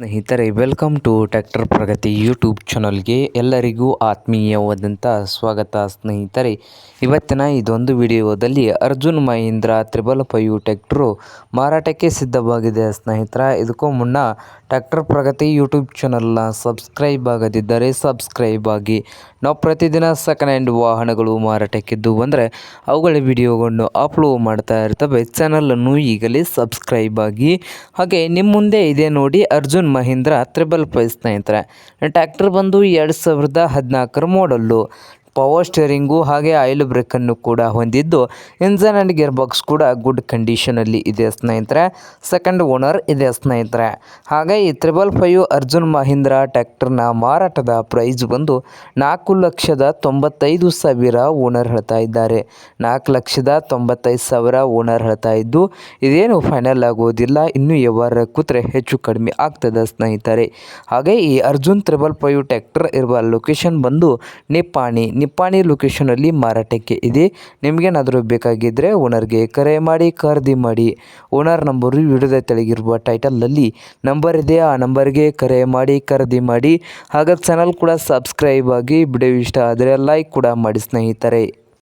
ಸ್ನೇಹಿತರೆ, welcome to tractor Pragati YouTube ಚಾನಲ್ಗೆ ಎಲ್ಲರಿಗೂ ಆತ್ಮೀಯವಾದಂಥ ಸ್ವಾಗತ ಸ್ನೇಹಿತರೆ. ಇವತ್ತಿನ ಇದೊಂದು ವಿಡಿಯೋದಲ್ಲಿ Arjun Mahindra triple five tractor ಮಾರಾಟಕ್ಕೆ ಸಿದ್ಧವಾಗಿದೆ. ಸ್ನೇಹಿತರ, ಇದಕ್ಕೂ ಮುನ್ನ ಟ್ರ್ಯಾಕ್ಟರ್ ಪ್ರಗತಿ ಯೂಟ್ಯೂಬ್ ಚಾನಲ್ನ ಸಬ್ಸ್ಕ್ರೈಬ್ ಆಗದಿದ್ದರೆ ಸಬ್ಸ್ಕ್ರೈಬ್ ಆಗಿ. ನಾವು ಪ್ರತಿದಿನ ಸೆಕೆಂಡ್ ಹ್ಯಾಂಡ್ ವಾಹನಗಳು ಮಾರಾಟಕ್ಕಿದ್ದು ಬಂದರೆ ಅವುಗಳ ವಿಡಿಯೋಗಳನ್ನು ಅಪ್ಲೋಡ್ ಮಾಡ್ತಾ ಇರ್ತವೆ. ಚಾನಲನ್ನು ಈಗಲೇ ಸಬ್ಸ್ಕ್ರೈಬ್ ಆಗಿ. ಹಾಗೆ ನಿಮ್ಮ ಮುಂದೆ ಇದೆ ನೋಡಿ ಅರ್ಜುನ್ ಮಹೀಂದ್ರ ತ್ರಿಬಲ್ ಫೈವ್ ಸ್ನೇಹಿತರೆ. ಟ್ಯಾಕ್ಟರ್ ಬಂದು ಎರಡು ಸಾವಿರದ ಹದಿನಾಲ್ಕರ ಮಾಡಲ್ಲು ಪವರ್ ಸ್ಟೇರಿಂಗು ಹಾಗೆ ಆಯಿಲ್ ಬ್ರೇಕನ್ನು ಕೂಡ ಹೊಂದಿದ್ದು ಇಂಜನ್ ಆ್ಯಂಡ್ ಗೇರ್ ಬಾಕ್ಸ್ ಕೂಡ ಗುಡ್ ಕಂಡೀಷನಲ್ಲಿ ಇದೆ ಸ್ನೇಹಿತರೆ. ಸೆಕೆಂಡ್ ಓನರ್ ಇದೆ ಸ್ನೇಹಿತರೆ. ಹಾಗೆ ಈ ತ್ರಿಬಲ್ ಫೈವ್ ಅರ್ಜುನ್ ಮಹೀಂದ್ರ ಟ್ಯಾಕ್ಟರ್ನ ಮಾರಾಟದ ಪ್ರೈಸ್ ಬಂದು ನಾಲ್ಕು ಲಕ್ಷದ ತೊಂಬತ್ತೈದು ಸಾವಿರ ಓನರ್ ಹೇಳ್ತಾ ಇದ್ದಾರೆ. ನಾಲ್ಕು ಲಕ್ಷದ ತೊಂಬತ್ತೈದು ಸಾವಿರ ಓನರ್ ಹೇಳ್ತಾ ಇದ್ದು, ಇದೇನು ಫೈನಲ್ ಆಗೋದಿಲ್ಲ, ಇನ್ನೂ ವ್ಯವಹಾರ ಕೂತ್ರೆ ಹೆಚ್ಚು ಕಡಿಮೆ ಆಗ್ತದೆ ಸ್ನೇಹಿತರೆ. ಹಾಗೆ ಈ ಅರ್ಜುನ್ ತ್ರಿಬಲ್ ಫೈವ್ ಟ್ಯಾಕ್ಟರ್ ಇರುವ ಲೊಕೇಶನ್ ಬಂದು ನಿಪ್ಪಾಣಿ ನಿಪ್ಪಾಣಿ ಲೊಕೇಶನಲ್ಲಿ ಮಾರಾಟಕ್ಕೆ ಇದೆ. ನಿಮಗೇನಾದರೂ ಬೇಕಾಗಿದ್ದರೆ ಓನರ್ಗೆ ಕರೆ ಮಾಡಿ, ಖರೀದಿ ಮಾಡಿ. ಓನರ್ ನಂಬರು ವಿಡಿಯೋದ ತೆಳಗಿರುವ ಟೈಟಲಲ್ಲಿ ನಂಬರ್ ಇದೆ. ಆ ನಂಬರ್ಗೆ ಕರೆ ಮಾಡಿ, ಖರೀದಿ ಮಾಡಿ. ಹಾಗೆ ಚಾನಲ್ ಕೂಡ ಸಬ್ಸ್ಕ್ರೈಬ್ ಆಗಿ ವಿಡಿಯೋ ಇಷ್ಟ ಆದರೆ ಲೈಕ್ ಕೂಡ ಮಾಡಿ ಸ್ನೇಹಿತರೆ.